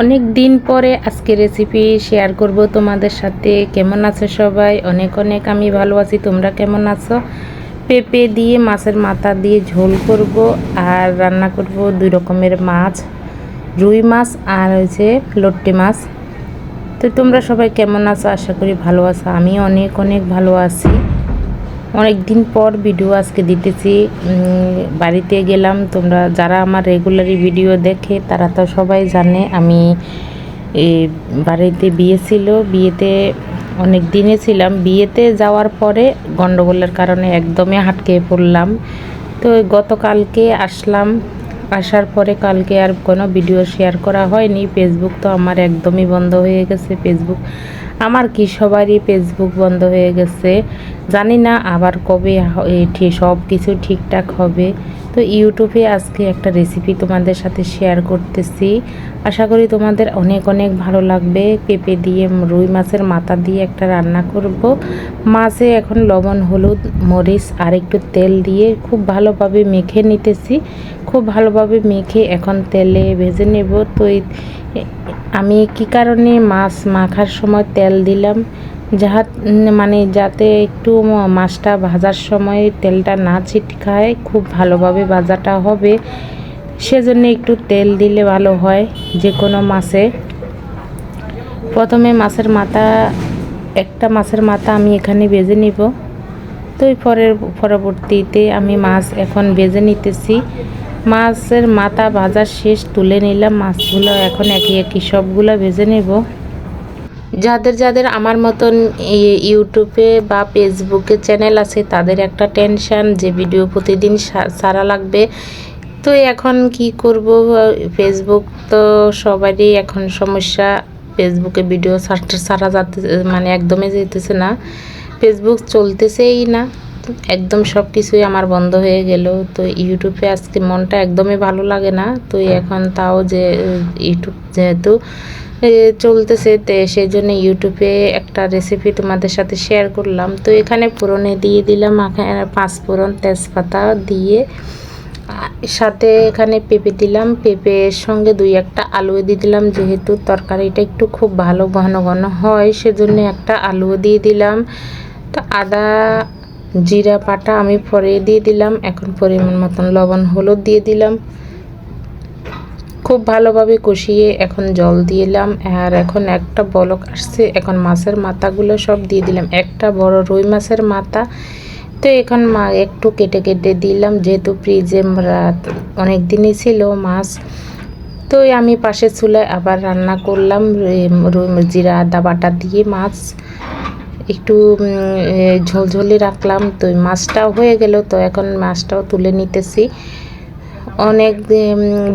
অনেক দিন পরে আজকে রেসিপি শেয়ার করব তোমাদের সাথে। কেমন আছো সবাই? অনেক অনেক আমি ভালো আছি, তোমরা কেমন আছো? পেঁপে দিয়ে মাছের মাথা দিয়ে ঝোল করব আর রান্না করব দুই রকমের মাছ, রুই মাছ আর হচ্ছে লট্টি মাছ। তো তোমরা সবাই কেমন আছো? আশা করি ভালো আছো। আমি অনেক অনেক ভালো আছি। অনেক দিন পর ভিডিও আজকে দিতেছি। বাড়িতে গেলাম, তোমরা যারা আমার রেগুলারই ভিডিও দেখে, তারা তো সবাই জানে আমি বাড়িতে বিয়ে ছিল। বিয়েতে অনেক দিনে ছিলাম। বিয়েতে যাওয়ার পরে গণ্ডগোলের কারণে একদমই হাটকে পড়লাম। তো গতকালকে আসলাম। আসার পরে কালকে আর কোনো ভিডিও শেয়ার করা হয়নি। ফেসবুক তো আমার একদমই বন্ধ হয়ে গেছে। ফেসবুক আমার কি সবারই ফেসবুক বন্ধ হয়ে গেছে। জানি না আবার কবে সব কিছু ঠিকঠাক হবে। তো ইউটিউবে আজকে একটা রেসিপি তোমাদের সাথে শেয়ার করতেছি। আশা করি তোমাদের অনেক অনেক ভালো লাগবে। পেঁপে দিয়ে, রুই মাছের মাথা দিয়ে একটা রান্না করব। মাছে এখন লবণ, হলুদ, মরিচ আর একটু তেল দিয়ে খুব ভালোভাবে মেখে নিতেছি। খুব ভালোভাবে মেখে এখন তেলে ভেজে নেব। তো আমি কি কারণে মাছ মাখার সময় তেল দিলাম? যাহা মানে যাতে একটু মাছটা ভাজার সময় তেলটা না ছিটকায়, খুব ভালোভাবে ভাজাটা হবে। সেজন্য একটু তেল দিলে ভালো হয় যে কোনো মাছে। প্রথমে মাছের মাথা, একটা মাছের মাথা আমি এখানে বেজে নিব। তো পরের, পরবর্তীতে আমি মাছ এখন বেজে নিতেছি। মাছের মাথা ভাজা শেষ, তুলে নিলাম। মাছগুলো এখন একে একে সবগুলো ভেজে নেব। যাদের যাদের আমার মতন ইউটিউবে বা ফেসবুকে চ্যানেল আছে তাদের একটা টেনশন যে ভিডিও প্রতিদিন সারা লাগবে। তো এখন কি করব? ফেসবুক তো সবারই এখন সমস্যা। ফেসবুকে ভিডিও সারা যাতে মানে একদমই যেতেছে না। ফেসবুক চলতেছেই না। একদম সব কিছুই আমার বন্ধ হয়ে গেল। তো ইউটিউবে আজকে মনটা একদমই ভালো লাগে না। তো এখন তাও যে ইউটিউব যেহেতু চলতেছে, তো সেই জন্য ইউটিউবে একটা রেসিপি তোমাদের সাথে শেয়ার করলাম। তো এখানে পুরনে দিয়ে দিলাম পাঁচ ফোড়ন তেজপাতা দিয়ে। সাথে এখানে পেঁপে দিলাম, পেঁপের সঙ্গে দুই একটা আলু দিয়ে দিলাম, যেহেতু তরকারিটা একটু খুব ভালো ঘন ঘন হয়, সেজন্য একটা আলু দিয়ে দিলাম। তো আদা, জিরা পাটা আমি পরে দিয়ে দিলাম, এখন পরিমাণ মতন লবণ, হলুদ দিয়ে দিলাম। খুব ভালোভাবে কষিয়ে এখন জল দিলাম আর এখন একটা বলক আসছে। এখন মাছের মাথাগুলো সব দিয়ে দিলাম। একটা বড় রুই মাছের মাথা। তো এখন মা একটু কেটে কেটে দিলাম। যেহেতু ফ্রিজে রাত অনেক দিনই ছিল মাছ। তো আমি পাশে চুলায় আবার রান্না করলাম। জিরা আদা বাটা দিয়ে মাছ। একটু ঝোলঝোলি রাখলাম। তো মাছটাও হয়ে গেল। তো এখন মাছটাও তুলে নিতেছি। অনেক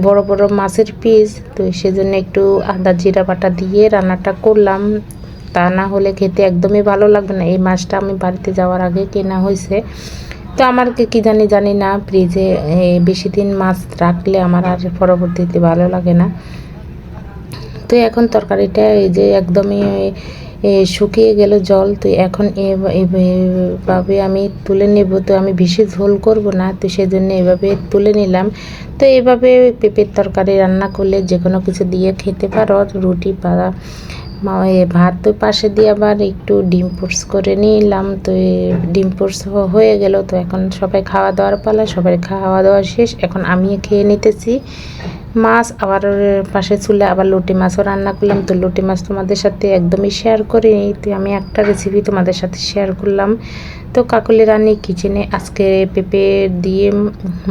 বড় বড় মাছের পিস তো সেজন্য একটু আদা, জিরা বাটা দিয়ে রান্নাটা করলাম। তা না হলে খেতে একদমই ভালো লাগবে না। এই মাছটা আমি বাড়িতে যাওয়ার আগে কেনা হয়েছে। তো আমার কি জানি জানি না। ফ্রিজে বেশি দিন মাছ রাখলে আমার আর পরবর্তীতে ভালো লাগে না। তো এখন তরকারিটা এই যে একদমই শুকিয়ে গেল জল তো এখন এভাবে আমি তুলে নেব, তো আমি বেশি ঝোল করব না, তো সেজন্য এভাবে তুলে নিলাম। তো এভাবে পেঁপের তরকারি রান্না করলে যে কোনো কিছু দিয়ে খেতে পারো, রুটি মা- ভাত তো পাশে দিয়ে আবার একটু ডিম পোস্ট করে নিলাম, তো ডিম হ- হয়ে গেল, তো এখন সবাই খাওয়া দাওয়ার পালা, সবাই খাওয়া দাওয়া শেষ, এখন আমি খেয়ে নিতেছি। মাছ, আবার পাশে চুলে আবার লুটি মাছও রান্না করলাম। তো লুটি মাছ তোমাদের সাথে একদমই শেয়ার করিনি। তো আমি একটা রেসিপি তোমাদের সাথে শেয়ার করলাম। তো কাকুলি রানী কিচেনে আজকে পেঁপে দিয়ে,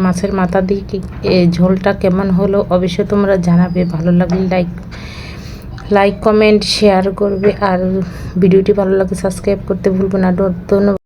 মাছের মাথা দিয়ে ঝোলটা কেমন হলো অবশ্যই তোমরা জানাবে। ভালো লাগলে লাইক লাইক কমেন্ট শেয়ার করবে। আর ভিডিওটি ভালো লাগে সাবস্ক্রাইব করতে ভুলবে না। ধন্যবাদ।